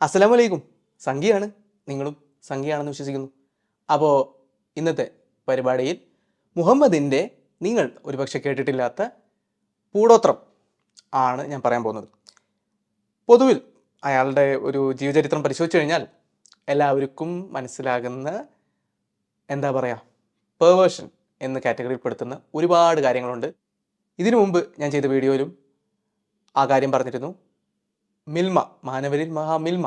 അസ്സലാമു വലൈക്കും സംഖ്യയാണ്. നിങ്ങളും സംഖ്യയാണെന്ന് വിശ്വസിക്കുന്നു. അപ്പോൾ ഇന്നത്തെ പരിപാടിയിൽ മുഹമ്മദിന്റെ നിങ്ങൾ ഒരുപക്ഷെ കേട്ടിട്ടില്ലാത്ത പൂടോത്രം ആണ് ഞാൻ പറയാൻ പോകുന്നത്. പൊതുവിൽ അയാളുടെ ഒരു ജീവചരിത്രം പരിശോധിച്ചു കഴിഞ്ഞാൽ എല്ലാവർക്കും മനസ്സിലാകുന്ന എന്താ പറയുക പേവേഷൻ എന്ന കാറ്റഗറിയിൽപ്പെടുത്തുന്ന ഒരുപാട് കാര്യങ്ങളുണ്ട്. ഇതിനു മുമ്പ് ഞാൻ ചെയ്ത വീഡിയോയിലും ആ കാര്യം പറഞ്ഞിരുന്നു. മിൽമ മാനവരിൽ മഹാമിൽമ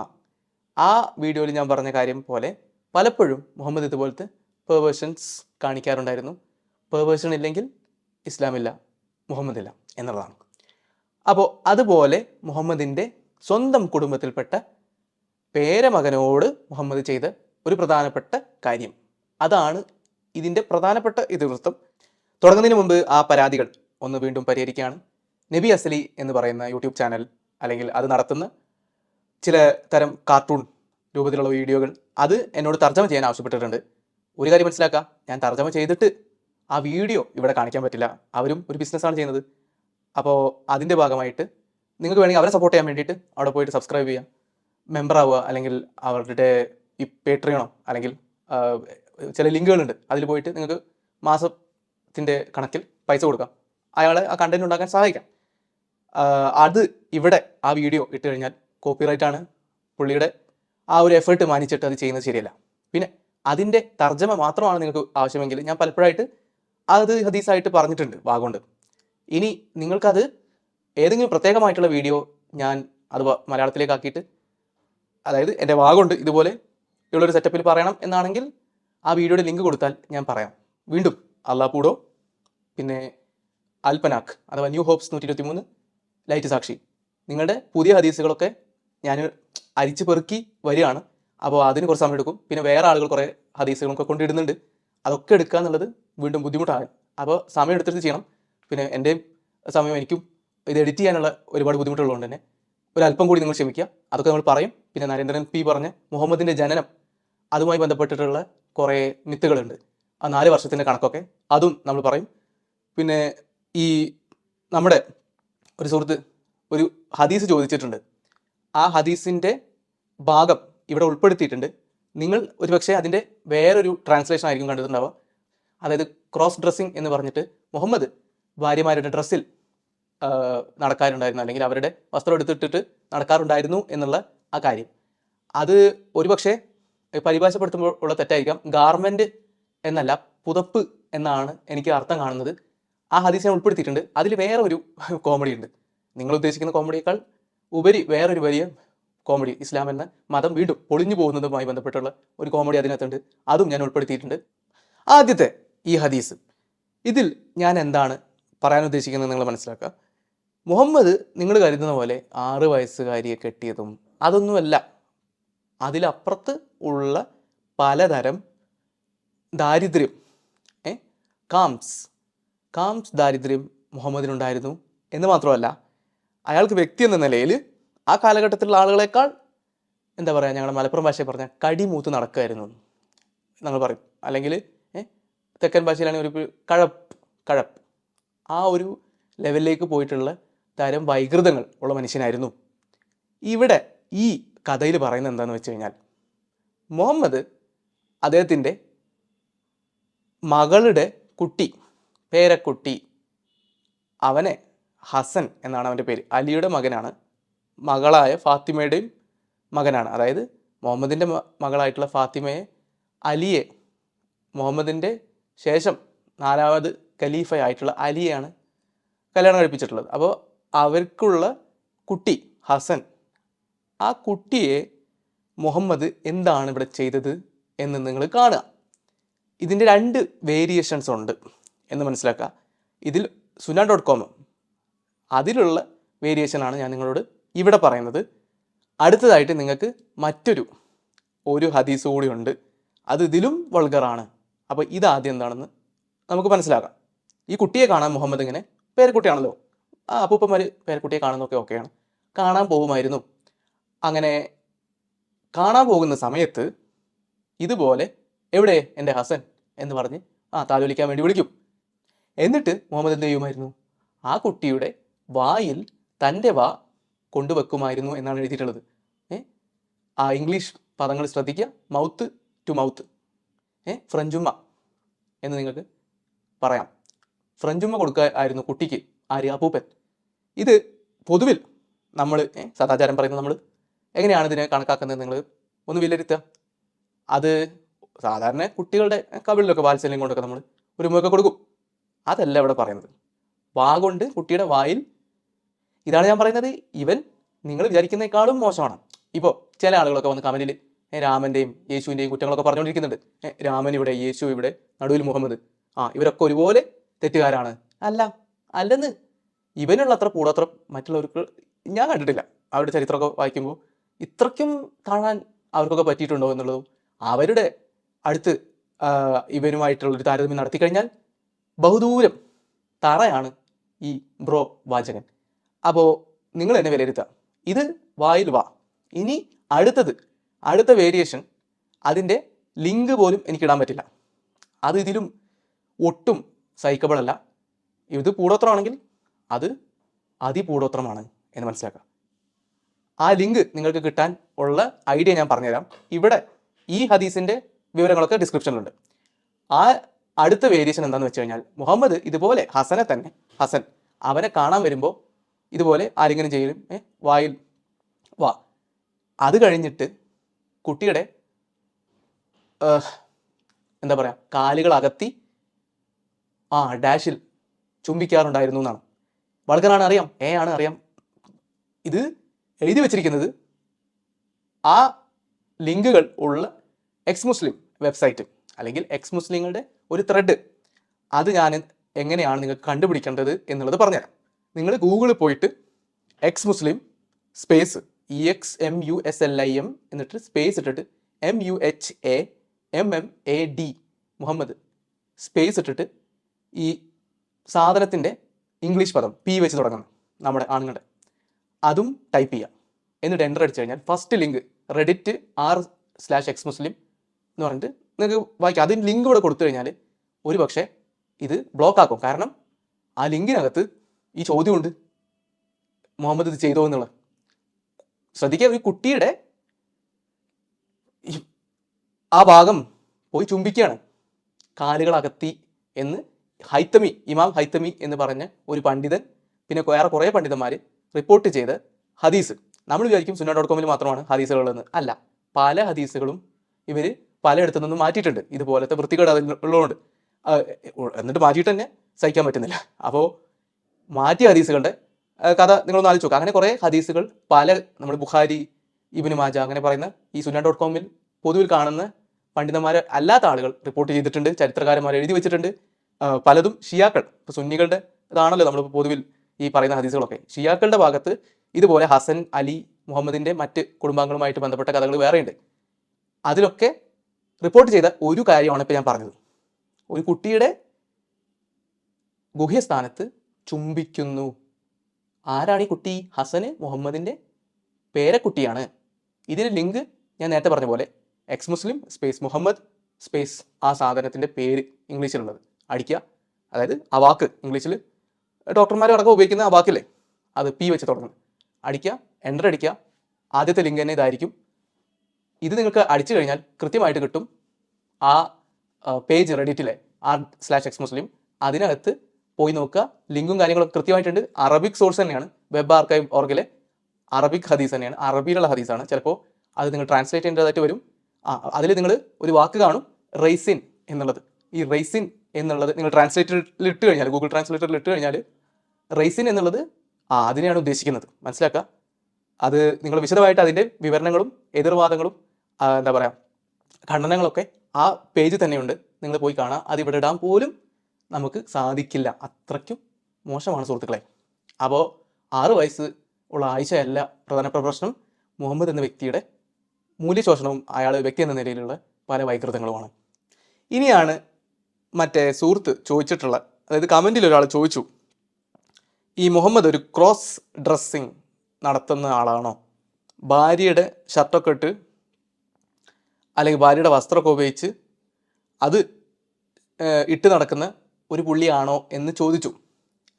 ആ വീഡിയോയിൽ ഞാൻ പറഞ്ഞ കാര്യം പോലെ പലപ്പോഴും മുഹമ്മദ് ഇതുപോലത്തെ പേവേഷൻസ് കാണിക്കാറുണ്ടായിരുന്നു. പേവേഴ്സൺ ഇല്ലെങ്കിൽ ഇസ്ലാമില്ല മുഹമ്മദില്ല എന്നുള്ളതാണ്. അപ്പോൾ അതുപോലെ മുഹമ്മദിന്റെ സ്വന്തം കുടുംബത്തിൽപ്പെട്ട പേരമകനോട് മുഹമ്മദ് ചെയ്ത ഒരു പ്രധാനപ്പെട്ട കാര്യം. അതാണ് ഇതിന്റെ പ്രധാനപ്പെട്ട ഇതിവൃത്തം. തുടങ്ങുന്നതിന് മുമ്പ് ആ പരാതികൾ ഒന്ന് വീണ്ടും പരിഹരിക്കുകയാണ്. നബി അസലി എന്ന് പറയുന്ന യൂട്യൂബ് ചാനൽ അല്ലെങ്കിൽ അത് നടത്തുന്ന ചില തരം കാർട്ടൂൺ രൂപത്തിലുള്ള വീഡിയോകൾ അത് എന്നോട് തർജമ ചെയ്യാൻ ആവശ്യപ്പെട്ടിട്ടുണ്ട്. ഒരു കാര്യം മനസ്സിലാക്കുക ഞാൻ തർജമ ചെയ്തിട്ട് ആ വീഡിയോ ഇവിടെ കാണിക്കാൻ പറ്റില്ല. അവരും ഒരു ബിസിനസ്സാണ് ചെയ്യുന്നത്. അപ്പോൾ അതിന്റെ ഭാഗമായിട്ട് നിങ്ങൾക്ക് വേണമെങ്കിൽ അവരെ സപ്പോർട്ട് ചെയ്യാൻ വേണ്ടിയിട്ട് അവിടെ പോയിട്ട് സബ്സ്ക്രൈബ് ചെയ്യുക മെമ്പർ ആവുക അല്ലെങ്കിൽ അവരുടെ ഈ പേട്രിയണോ അല്ലെങ്കിൽ ചില ലിങ്കുകളുണ്ട്. അതിൽ പോയിട്ട് നിങ്ങൾക്ക് മാസത്തിന്റെ കണക്കിൽ പൈസ കൊടുക്കാം. അയാളെ ആ കണ്ടന്റ് ഉണ്ടാക്കാൻ സഹായിക്കാം. അത് ഇവിടെ ആ വീഡിയോ ഇട്ട് കഴിഞ്ഞാൽ കോപ്പിറൈറ്റ് ആണ്. പുള്ളിയുടെ ആ ഒരു എഫേർട്ട് മാനിച്ചിട്ട് അത് ചെയ്യുന്നത് ശരിയല്ല. പിന്നെ അതിന്റെ തർജമ മാത്രമാണ് നിങ്ങൾക്ക് ആവശ്യമെങ്കിൽ ഞാൻ പലപ്പോഴായിട്ട് അത് ഹദീസായിട്ട് പറഞ്ഞിട്ടുണ്ട് വാഗോണ്ട്. ഇനി നിങ്ങൾക്കത് ഏതെങ്കിലും പ്രത്യേകമായിട്ടുള്ള വീഡിയോ ഞാൻ അത് മലയാളത്തിലേക്ക് ആക്കിയിട്ട് അതായത് എന്റെ വാഗുണ്ട് ഇതുപോലെ ഉള്ളൊരു സെറ്റപ്പിൽ പറയണം എന്നാണെങ്കിൽ ആ വീഡിയോയുടെ ലിങ്ക് കൊടുത്താൽ ഞാൻ പറയാം. വീണ്ടും അള്ളാപ്പൂടോ പിന്നെ അൽപനാഖ് അഥവാ ന്യൂ ഹോപ്സ് നൂറ്റി ഇരുപത്തി മൂന്ന് ലൈറ്റ് സാക്ഷി. നിങ്ങളുടെ പുതിയ ഹദീസുകളൊക്കെ ഞാൻ അരിച്ചു പെറുക്കി വരികയാണ്. അപ്പോൾ അതിന് കുറച്ച് സമയം എടുക്കും. പിന്നെ വേറെ ആളുകൾ കുറേ ഹദീസുകളൊക്കെ കൊണ്ടിടുന്നുണ്ട്. അതൊക്കെ എടുക്കുക എന്നുള്ളത് വീണ്ടും ബുദ്ധിമുട്ടാണ്. അപ്പോൾ സമയം എടുത്തിട്ട് ചെയ്യണം. പിന്നെ എന്റെ സമയം എനിക്കും ഇത് എഡിറ്റ് ചെയ്യാനുള്ള ഒരുപാട് ബുദ്ധിമുട്ടുള്ളതുകൊണ്ട് തന്നെ ഒരല്പം കൂടി നിങ്ങൾ ക്ഷമിക്കുക. അതൊക്കെ നമ്മൾ പറയും. പിന്നെ നരേന്ദ്രൻ പി പറഞ്ഞ മുഹമ്മദിന്റെ ജനനം അതുമായി ബന്ധപ്പെട്ടിട്ടുള്ള കുറേ മിത്തുകളുണ്ട്. ആ നാല് വർഷത്തിന്റെ കണക്കൊക്കെ അതും നമ്മൾ പറയും. പിന്നെ ഈ നമ്മുടെ ഒരു സുഹൃത്ത് ഒരു ഹദീസ് ചോദിച്ചിട്ടുണ്ട്. ആ ഹദീസിന്റെ ഭാഗം ഇവിടെ ഉൾപ്പെടുത്തിയിട്ടുണ്ട്. നിങ്ങൾ ഒരുപക്ഷെ അതിന്റെ വേറൊരു ട്രാൻസ്ലേഷൻ ആയിരിക്കും കണ്ടിട്ടുണ്ടാവുക. അതായത് ക്രോസ് ഡ്രസ്സിങ് എന്ന് പറഞ്ഞിട്ട് മുഹമ്മദ് ഭാര്യമാരുടെ ഡ്രസ്സിൽ നടക്കാറുണ്ടായിരുന്നു. അല്ലെങ്കിൽ അവരുടെ വസ്ത്രം എടുത്തിട്ടിട്ട് നടക്കാറുണ്ടായിരുന്നു എന്നുള്ള ആ കാര്യം. അത് ഒരുപക്ഷെ പരിഭാഷപ്പെടുത്തുമ്പോൾ ഉള്ള തെറ്റായിരിക്കാം. ഗാർമെന്റ് എന്നല്ല പുതപ്പ് എന്നാണ് എനിക്ക് അർത്ഥം കാണുന്നത്. ആ ഹദീസ് ഞാൻ ഉൾപ്പെടുത്തിയിട്ടുണ്ട്. അതിൽ വേറെ ഒരു കോമഡി ഉണ്ട്. നിങ്ങൾ ഉദ്ദേശിക്കുന്ന കോമഡിയേക്കാൾ ഉപരി വേറൊരു വലിയ കോമഡി ഇസ്ലാം എന്ന മതം വീണ്ടും പൊളിഞ്ഞു പോകുന്നതുമായി ബന്ധപ്പെട്ടുള്ള ഒരു കോമഡി അതിനകത്തുണ്ട്. അതും ഞാൻ ഉൾപ്പെടുത്തിയിട്ടുണ്ട്. ആദ്യത്തെ ഈ ഹദീസ്. ഇതിൽ ഞാൻ എന്താണ് പറയാൻ ഉദ്ദേശിക്കുന്നത് നിങ്ങൾ മനസ്സിലാക്കുക. മുഹമ്മദ് നിങ്ങൾ കരുതുന്ന പോലെ ആറ് വയസ്സുകാരിയെ കെട്ടിയതും അതൊന്നുമല്ല. അതിലപ്പുറത്ത് ഉള്ള പലതരം ദാരിദ്ര്യം ഏ കാംസ് കാംസ് ദാരിദ്ര്യം മുഹമ്മദിനുണ്ടായിരുന്നു എന്ന് മാത്രമല്ല അയാൾക്ക് വ്യക്തി എന്ന നിലയിൽ ആ കാലഘട്ടത്തിലുള്ള ആളുകളെക്കാൾ എന്താ പറയുക ഞങ്ങളുടെ മലപ്പുറം ഭാഷയിൽ പറഞ്ഞാൽ കടിമൂത്ത് നടക്കുമായിരുന്നു ഞങ്ങൾ പറയും. അല്ലെങ്കിൽ തെക്കൻ ഭാഷയിലാണെങ്കിൽ ഒരു കഴപ്പ് കഴപ്പ്. ആ ഒരു ലെവലിലേക്ക് പോയിട്ടുള്ള തരം വൈകൃതങ്ങൾ ഉള്ള മനുഷ്യനായിരുന്നു. ഇവിടെ ഈ കഥയിൽ പറയുന്നത് എന്താണെന്ന് വെച്ച് കഴിഞ്ഞാൽ മുഹമ്മദ് അദ്ദേഹത്തിന്റെ മകളുടെ കുട്ടി പേരക്കുട്ടി. അവനെ ഹസൻ എന്നാണ് അവന്റെ പേര്. അലിയുടെ മകനാണ്. മകളായ ഫാത്തിമയുടെയും മകനാണ്. അതായത് മുഹമ്മദിന്റെ മകളായിട്ടുള്ള ഫാത്തിമയെ അലിയെ മുഹമ്മദിന്റെ ശേഷം നാലാമത് ഖലീഫയായിട്ടുള്ള അലിയാണ് കല്യാണം കഴിപ്പിച്ചിട്ടുള്ളത്. അപ്പോൾ അവർക്കുള്ള കുട്ടി ഹസൻ ആ കുട്ടിയെ മുഹമ്മദ് എന്താണ് ഇവിടെ ചെയ്തത് എന്ന് നിങ്ങൾ കാണുക. ഇതിന്റെ രണ്ട് വേരിയേഷൻസ് ഉണ്ട്. എന്ന് മനസ്സിലാക്കുക. ഇതിൽ സുന ഡോട്ട് കോം അതിലുള്ള വേരിയേഷനാണ് ഞാൻ നിങ്ങളോട് ഇവിടെ പറയുന്നത്. അടുത്തതായിട്ട് നിങ്ങൾക്ക് മറ്റൊരു ഒരു ഹദീസ് കൂടി ഉണ്ട്. അത് ഇതിലും വൾഗറാണ് അപ്പോൾ ഇതാദ്യം എന്താണെന്ന് നമുക്ക് മനസ്സിലാക്കാം. ഈ കുട്ടിയെ കാണാൻ മുഹമ്മദ് ഇങ്ങനെ പേരക്കുട്ടിയാണല്ലോ. ആ അപ്പൂപ്പന്മാർ പേരക്കുട്ടിയെ കാണുന്നൊക്കെ ഓക്കെയാണ്. കാണാൻ പോകുമായിരുന്നു. അങ്ങനെ കാണാൻ പോകുന്ന സമയത്ത് ഇതുപോലെ എവിടെ? എന്റെ ഹസൻ എന്ന് പറഞ്ഞ് ആ താലോലിക്കാൻ വേണ്ടി വിളിക്കും. എന്നിട്ട് മുഹമ്മദ് എന്ത് ചെയ്യുമായിരുന്നു? ആ കുട്ടിയുടെ വായിൽ തന്റെ വാ കൊണ്ടുവെക്കുമായിരുന്നു എന്നാണ് എഴുതിയിട്ടുള്ളത്. ആ ഇംഗ്ലീഷ് പദങ്ങൾ ശ്രദ്ധിക്കുക. Mouth to mouth. ഏ? ഫ്രഞ്ചുമ്മ എന്ന് നിങ്ങൾക്ക് പറയാം. ഫ്രഞ്ചുമ്മ കൊടുക്കുക ആയിരുന്നു കുട്ടിക്ക് ആര്യ അപ്പൂപ്പൻ. ഇത് പൊതുവിൽ നമ്മൾ സദാചാരം പറയുന്നത് നമ്മൾ എങ്ങനെയാണ് ഇതിനെ കണക്കാക്കുന്നത് നിങ്ങൾ ഒന്ന് വിലയിരുത്തുക. അത് സാധാരണ കുട്ടികളുടെ കവിളിലൊക്കെ വാത്സല്യം കൊണ്ടൊക്കെ നമ്മൾ ഒരു മുഖമൊക്കെ കൊടുക്കും. അതല്ല ഇവിടെ പറയുന്നത്. വാ കൊണ്ട് കുട്ടിയുടെ വായിൽ ഇതാണ് ഞാൻ പറയുന്നത് ഇവൻ നിങ്ങൾ വിചാരിക്കുന്നേക്കാളും മോശമാണ്. ഇപ്പോൾ ചില ആളുകളൊക്കെ വന്ന് കമന്റിൽ രാമന്റെയും യേശുവിന്റെയും കുറ്റങ്ങളൊക്കെ പറഞ്ഞുകൊണ്ടിരിക്കുന്നുണ്ട്. രാമൻ ഇവിടെ യേശു ഇവിടെ നടുവിൽ മുഹമ്മദ്. ആ ഇവരൊക്കെ ഒരുപോലെ തെറ്റുകാരാണ്. അല്ല അല്ലെന്ന് ഇവനുള്ള അത്ര കൂടാത്ര മറ്റുള്ളവർക്ക് ഞാൻ കണ്ടിട്ടില്ല. അവരുടെ ചരിത്രമൊക്കെ വായിക്കുമ്പോൾ ഇത്രയ്ക്കും കാണാൻ അവർക്കൊക്കെ പറ്റിയിട്ടുണ്ടോ എന്നുള്ളതും അവരുടെ അടുത്ത് ഇവനുമായിട്ടുള്ള ഇവനുമായിട്ടുള്ളൊരു താരതമ്യം നടത്തി കഴിഞ്ഞാൽ ബഹുദൂരം തറയാണ് ഈ ബ്രോ വാചകൻ. അപ്പോൾ നിങ്ങൾ എന്നെ വിലയിരുത്തുക. ഇത് വായിൽ വാ. ഇനി അടുത്തത് അടുത്ത വേരിയേഷൻ അതിന്റെ ലിങ്ക് പോലും എനിക്ക് ഇടാൻ പറ്റില്ല. അത് ഇതിലും ഒട്ടും സൈക്കബിൾ അല്ല. ഇത് പൂടോത്രമാണെങ്കിൽ അത് അതിപൂടോത്രമാണ് എന്ന് മനസ്സിലാക്കുക. ആ ലിങ്ക് നിങ്ങൾക്ക് കിട്ടാൻ ഉള്ള ഐഡിയ ഞാൻ പറഞ്ഞുതരാം. ഇവിടെ ഈ ഹദീസിന്റെ വിവരങ്ങളൊക്കെ ഡിസ്ക്രിപ്ഷനിലുണ്ട് ആ അടുത്ത വേരിയേഷൻ എന്താണെന്ന് വെച്ച് കഴിഞ്ഞാൽ മുഹമ്മദ് ഇതുപോലെ ഹസനെ തന്നെ ഹസൻ. അവനെ കാണാൻ വരുമ്പോൾ ഇതുപോലെ ആരെങ്കിലും ചെയ്യലും ഏ, വായിൽ വാ. അത് കഴിഞ്ഞിട്ട് കുട്ടിയുടെ എന്താ പറയുക കാലുകൾ അകത്തി ആ ഡാഷിൽ ചുംബിക്കാറുണ്ടായിരുന്നു എന്നാണ്. വളകനാണ് അറിയാം ഏ ആണ് അറിയാം. ഇത് എഴുതി വച്ചിരിക്കുന്നത് ആ ലിങ്കുകൾ ഉള്ള എക്സ് മുസ്ലിം വെബ്സൈറ്റ് അല്ലെങ്കിൽ എക്സ് മുസ്ലിങ്ങളുടെ ഒരു ത്രെഡ് അത് ഞാൻ എങ്ങനെയാണ് നിങ്ങൾ കണ്ടുപിടിക്കേണ്ടത് എന്നുള്ളത് പറഞ്ഞുതരാം. നിങ്ങൾ ഗൂഗിളിൽ പോയിട്ട് ex Muslim space E X M U S L I M എന്നിട്ട് സ്പേസ് ഇട്ടിട്ട് M U H A M M A D Muhammad space ഇട്ടിട്ട് ഈ സാധനത്തിന്റെ ഇംഗ്ലീഷ് പദം പി വെച്ച് തുടങ്ങണം നമ്മുടെ ആണുങ്ങളുടെ. അതും ടൈപ്പ് ചെയ്യാം. എന്നിട്ട് എന്റർ അടിച്ചു കഴിഞ്ഞാൽ first link Reddit R slash ex Muslim എന്ന് പറഞ്ഞിട്ട് നിങ്ങൾക്ക് വായിക്കാം. അതിന് ലിങ്ക് ഇവിടെ കൊടുത്തു കഴിഞ്ഞാൽ ഒരു പക്ഷേ ഇത് ബ്ലോക്ക് ആക്കും. കാരണം ആ ലിങ്കിനകത്ത് ഈ ചോദ്യമുണ്ട്. മുഹമ്മദ് ഇത് ചെയ്തോ എന്നുള്ളത്. ശ്രദ്ധിക്കുക ഒരു കുട്ടിയുടെ ആ ഭാഗം പോയി ചുംബിക്കുകയാണ്. കാലുകൾ അകത്തി എന്ന് ഹൈത്തമി ഇമാം ഹൈത്തമി എന്ന് പറഞ്ഞ ഒരു പണ്ഡിതൻ പിന്നെ വേറെ കുറേ പണ്ഡിതന്മാർ റിപ്പോർട്ട് ചെയ്ത് ഹദീസ്. നമ്മൾ വിചാരിക്കും സുന്ന ഡോട്ട് കോമിൽ മാത്രമാണ് ഹദീസുകളെന്ന് അല്ല പല ഹദീസുകളും ഇവർ പലയിടത്തു നിന്നും മാറ്റിയിട്ടുണ്ട്. ഇതുപോലത്തെ വൃത്തികേട് എന്നിട്ട് മാറ്റിയിട്ട് തന്നെ സഹിക്കാൻ പറ്റുന്നില്ല. അപ്പോൾ മാറ്റിയ ഹദീസുകളുടെ കഥ നിങ്ങളൊന്ന് ആലോചിച്ച് നോക്കുക അങ്ങനെ കുറേ ഹദീസുകൾ പല നമ്മൾ ബുഖാരി ഇബിന് മാജ അങ്ങനെ പറയുന്ന ഈ സുന ഡോട്ട് കോമിൽ പൊതുവിൽ കാണുന്ന പണ്ഡിതന്മാരെ അല്ലാത്ത ആളുകൾ റിപ്പോർട്ട് ചെയ്തിട്ടുണ്ട് ചരിത്രകാരന്മാർ എഴുതി വെച്ചിട്ടുണ്ട്. പലതും ഷിയാക്കൾ. ഇപ്പോൾ സുന്നികളുടെ ഇതാണല്ലോ നമ്മൾ പൊതുവിൽ ഈ പറയുന്ന ഹദീസുകളൊക്കെ. ഷിയാക്കളുടെ ഭാഗത്ത് ഇതുപോലെ ഹസൻ അലി മുഹമ്മദിന്റെ മറ്റ് കുടുംബാംഗങ്ങളുമായിട്ട് ബന്ധപ്പെട്ട കഥകൾ വേറെയുണ്ട്. അതിലൊക്കെ റിപ്പോർട്ട് ചെയ്ത ഒരു കാര്യമാണ് ഇപ്പോൾ ഞാൻ പറഞ്ഞത്. ഒരു കുട്ടിയുടെ ഗുഹ്യസ്ഥാനത്ത് ചുംബിക്കുന്നു. ആരാണ് ഈ കുട്ടി? ഹസന് മുഹമ്മദിന്റെ പേരക്കുട്ടിയാണ്. ഇതിന് ലിങ്ക് ഞാൻ നേരത്തെ പറഞ്ഞ പോലെ ex Muslim space Muhammad space ആ സാധനത്തിന്റെ പേര് ഇംഗ്ലീഷിലുള്ളത്. അടിക്കുക. അതായത് ആ വാക്ക് ഇംഗ്ലീഷിൽ ഡോക്ടർമാർ അടക്കം ഉപയോഗിക്കുന്ന ആ വാക്കില്ലേ? അത് പി വെച്ച് തുടങ്ങുന്നത്. അടിക്കുക എന്റർ അടിക്കുക. ആദ്യത്തെ ലിങ്ക് തന്നെ ഇതായിരിക്കും. ഇത് നിങ്ങൾക്ക് അടിച്ചു കഴിഞ്ഞാൽ കൃത്യമായിട്ട് കിട്ടും. ആ പേജ് റെഡിറ്റിലെ ആർ സ്ലാഷ് എക്സ് മുസ്ലിം അതിനകത്ത് പോയി നോക്കുക. ലിങ്കും കാര്യങ്ങളും കൃത്യമായിട്ടുണ്ട്. അറബിക് സോഴ്സ് തന്നെയാണ്. വെബ് ആർക്കൈവ് ഓർഗിലെ അറബിക് ഹദീസ് തന്നെയാണ്. അറബിയിലുള്ള ഹദീസാണ് ചിലപ്പോൾ അത് നിങ്ങൾ ട്രാൻസ്ലേറ്റ് ചെയ്യേണ്ടതായിട്ട് വരും. അതിൽ നിങ്ങൾ ഒരു വാക്ക് കാണും. റൈസിൻ എന്നുള്ളത്. ഈ റൈസിൻ എന്നുള്ളത് നിങ്ങൾ ട്രാൻസ്ലേറ്ററിൽ ഇട്ട് കഴിഞ്ഞാൽ ഗൂഗിൾ ട്രാൻസ്ലേറ്ററിൽ ഇട്ട് കഴിഞ്ഞാൽ റൈസിൻ എന്നുള്ളത് ആ അതിനെയാണ് ഉദ്ദേശിക്കുന്നത്. മനസ്സിലാക്കുക? അത് നിങ്ങൾ വിശദമായിട്ട് അതിന്റെ വിവരണങ്ങളും എതിർവാദങ്ങളും എന്താ പറയുക ഖണ്ഡനങ്ങളൊക്കെ ആ പേജ് തന്നെയുണ്ട്. നിങ്ങൾ പോയി കാണാം. അതിവിടെ ഇടാൻ പോലും നമുക്ക് സാധിക്കില്ല. അത്രയ്ക്കും മോശമാണ് സുഹൃത്തുക്കളെ. അപ്പോൾ ആറ് വയസ്സ് ഉള്ള ആയിഷയല്ല പ്രധാനപ്പെട്ട പ്രശ്നം മുഹമ്മദ് എന്ന വ്യക്തിയുടെ മൂല്യശോഷണവും അയാൾ വ്യക്തി എന്ന നിലയിലുള്ള പല വൈകൃതങ്ങളുമാണ്. ഇനിയാണ് മറ്റേ സുഹൃത്ത് ചോദിച്ചിട്ടുള്ള അതായത് കമന്റിൽ ഒരാൾ ചോദിച്ചു ഈ മുഹമ്മദ് ഒരു ക്രോസ് ഡ്രസ്സിങ് നടത്തുന്ന ആളാണോ? ഭാര്യയുടെ ഷർട്ടൊക്കെ ഇട്ട് അല്ലെങ്കിൽ ഭാര്യയുടെ വസ്ത്രമൊക്കെ ഉപയോഗിച്ച് അത് ഇട്ട് നടക്കുന്ന ഒരു പുള്ളിയാണോ എന്ന് ചോദിച്ചു.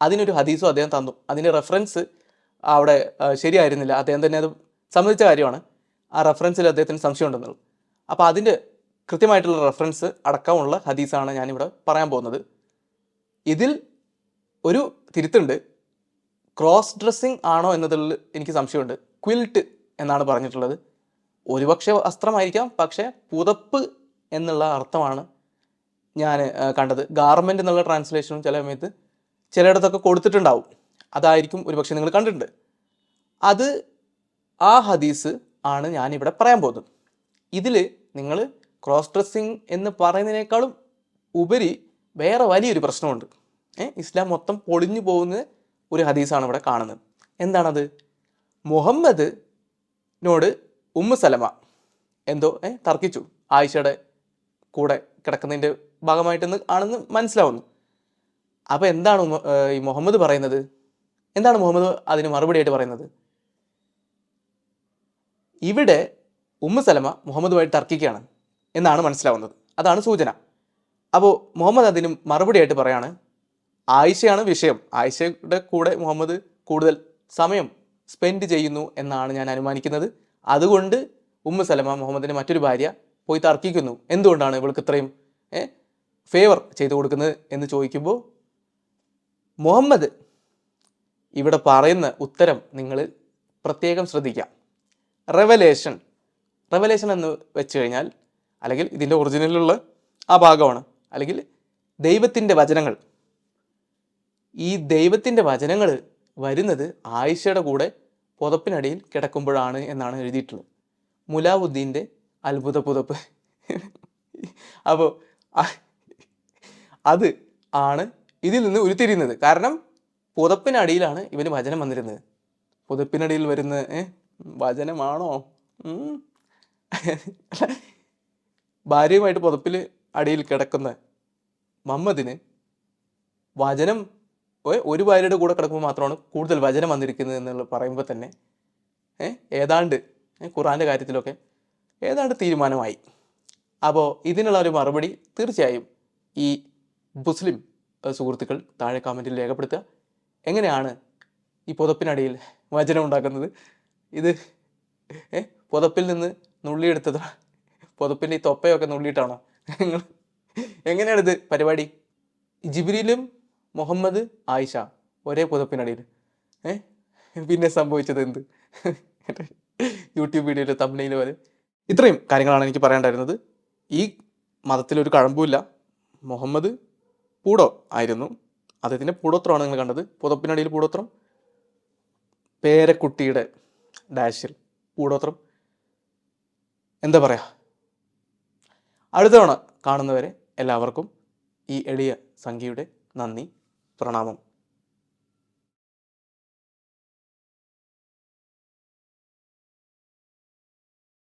അതിനൊരു ഹദീസും അദ്ദേഹം തന്നു. അതിന്റെ റെഫറൻസ് അവിടെ ശരിയായിരുന്നില്ല. അദ്ദേഹം തന്നെ അത് സമ്മതിച്ച കാര്യമാണ്. ആ റെഫറൻസിൽ അദ്ദേഹത്തിന് സംശയം ഉണ്ടെന്നുള്ളത് അപ്പോൾ അതിന്റെ കൃത്യമായിട്ടുള്ള റെഫറൻസ് അടക്കമുള്ള ഹദീസാണ് ഞാനിവിടെ പറയാൻ പോകുന്നത്. ഇതിൽ ഒരു തിരുത്തുണ്ട്. ക്രോസ് ഡ്രസ്സിങ് ആണോ എന്നതിൽ എനിക്ക് സംശയമുണ്ട്. ക്വിൽട്ട് എന്നാണ് പറഞ്ഞിട്ടുള്ളത്. ഒരുപക്ഷെ വസ്ത്രമായിരിക്കാം പക്ഷേ പുതപ്പ് എന്നുള്ള അർത്ഥമാണ് ഞാൻ കണ്ടത്. ഗാർമെന്റ് എന്നുള്ള ട്രാൻസ്ലേഷനും ചില സമയത്ത് ചിലയിടത്തൊക്കെ കൊടുത്തിട്ടുണ്ടാവും. അതായിരിക്കും ഒരുപക്ഷെ നിങ്ങൾ കണ്ടിട്ടുണ്ട്. അത് ആ ഹദീസ് ആണ് ഞാനിവിടെ പറയാൻ പോകുന്നത്. ഇതിൽ നിങ്ങൾ ക്രോസ് ഡ്രസ്സിങ് എന്ന് പറയുന്നതിനേക്കാളും ഉപരി വേറെ വലിയൊരു പ്രശ്നമുണ്ട്. ഇസ്ലാം മൊത്തം പൊളിഞ്ഞു പോകുന്ന ഒരു ഹദീസാണ് ഇവിടെ കാണുന്നത്. എന്താണത്? മുഹമ്മദ് നോട് ഉമ്മു സലമ എന്തോ ഏ തർക്കിച്ചു. ആയിഷയുടെ കൂടെ കിടക്കുന്നതിന്റെ ഭാഗമായിട്ടെന്ന് ആണെന്ന് മനസ്സിലാവുന്നു. അപ്പോൾ എന്താണ് ഈ മുഹമ്മദ് പറയുന്നത്? എന്താണ് മുഹമ്മദ് അതിന് മറുപടിയായിട്ട് പറയുന്നത്? ഇവിടെ ഉമ്മു സലമ മുഹമ്മദുമായിട്ട് തർക്കിക്കുകയാണ് എന്നാണ് മനസ്സിലാവുന്നത്. അതാണ് സൂചന. അപ്പോൾ മുഹമ്മദ് അതിന് മറുപടിയായിട്ട് പറയാണ് ആയിഷയാണ് വിഷയം. ആയിഷയുടെ കൂടെ മുഹമ്മദ് കൂടുതൽ സമയം സ്പെൻഡ് ചെയ്യുന്നു എന്നാണ് ഞാൻ അനുമാനിക്കുന്നത്. അതുകൊണ്ട് ഉമ്മ സലമ മുഹമ്മദിന്റെ മറ്റൊരു ഭാര്യ പോയി തർക്കിക്കുന്നു. എന്തുകൊണ്ടാണ് ഇവൾക്ക് ഇത്രയും ഫേവർ ചെയ്തു കൊടുക്കുന്നത് എന്ന് ചോദിക്കുമ്പോൾ മുഹമ്മദ് ഇവിടെ പറയുന്ന ഉത്തരം നിങ്ങൾ പ്രത്യേകം ശ്രദ്ധിക്കാം റെവലേഷൻ റെവലേഷൻ എന്ന് വെച്ച് കഴിഞ്ഞാൽ അല്ലെങ്കിൽ ഇതിന്റെ ഒറിജിനലിലുള്ള ആ ഭാഗമാണ്. അല്ലെങ്കിൽ ദൈവത്തിന്റെ വചനങ്ങൾ. ഈ ദൈവത്തിന്റെ വചനങ്ങൾ വരുന്നത് ആയിഷയുടെ കൂടെ പുതപ്പിനടിയിൽ കിടക്കുമ്പോഴാണ് എന്നാണ് എഴുതിയിട്ടുള്ളത്. മുലാവുദ്ദീന്റെ അത്ഭുത പുതപ്പ്. അപ്പോൾ അത് ആണ് ഇതിൽ നിന്ന് ഉരുത്തിരിയുന്നത്. കാരണം പുതപ്പിനടിയിലാണ് ഇവന് വചനം വന്നിരുന്നത്. പുതപ്പിനടിയിൽ വരുന്ന വചനമാണോ. ഭാര്യയുമായിട്ട് പുതപ്പിൽ അടിയിൽ കിടക്കുന്ന മമ്മദിന് വചനം ഒരു ഭാര്യയുടെ കൂടെ കിടക്കുമ്പോൾ മാത്രമാണ് കൂടുതൽ വചനം വന്നിരിക്കുന്നത് എന്നുള്ള പറയുമ്പോൾ തന്നെ ഏതാണ്ട് ഖുറാന്റെ കാര്യത്തിലൊക്കെ ഏതാണ്ട് തീരുമാനമായി. അപ്പോൾ ഇതിനുള്ള ഒരു മറുപടി തീർച്ചയായും ഈ മുസ്ലിം സുഹൃത്തുക്കൾ താഴെ കമന്റിൽ രേഖപ്പെടുത്തുക. എങ്ങനെയാണ് ഈ പുതപ്പിനടിയിൽ വചനം ഉണ്ടാക്കുന്നത്? ഇത് പുതപ്പിൽ നിന്ന് നുള്ളിയെടുത്തതാ പുതപ്പിന്റെ ഈ തൊപ്പയൊക്കെ നുള്ളിയിട്ടാണോ? നിങ്ങൾ എങ്ങനെയാണ് ഇത് പരിപാടി? ജിബ്രീലും മുഹമ്മദ് ആയിഷ ഒരേ പുതപ്പിനടിയിൽ. ഏ? പിന്നെ സംഭവിച്ചത് എന്ത്? യൂട്യൂബ് വീഡിയോയിൽ തമിഴിൽ വരെ ഇത്രയും കാര്യങ്ങളാണ് എനിക്ക് പറയാണ്ടായിരുന്നത് ഈ മതത്തിലൊരു കഴമ്പുമില്ല. മുഹമ്മദ് പൂടോ ആയിരുന്നു. അദ്ദേഹത്തിന്റെ പൂടോത്രമാണ് നിങ്ങൾ കണ്ടത്. പുതപ്പിനടിയിൽ പൂടോത്രം. പേരക്കുട്ടിയുടെ ഡാഷിൽ പൂടോത്രം. എന്താ പറയുക അടുത്ത തവണ കാണുന്നവരെ എല്ലാവർക്കും ഈ എളിയ സംഖ്യയുടെ നന്ദി. பிரணாமம்.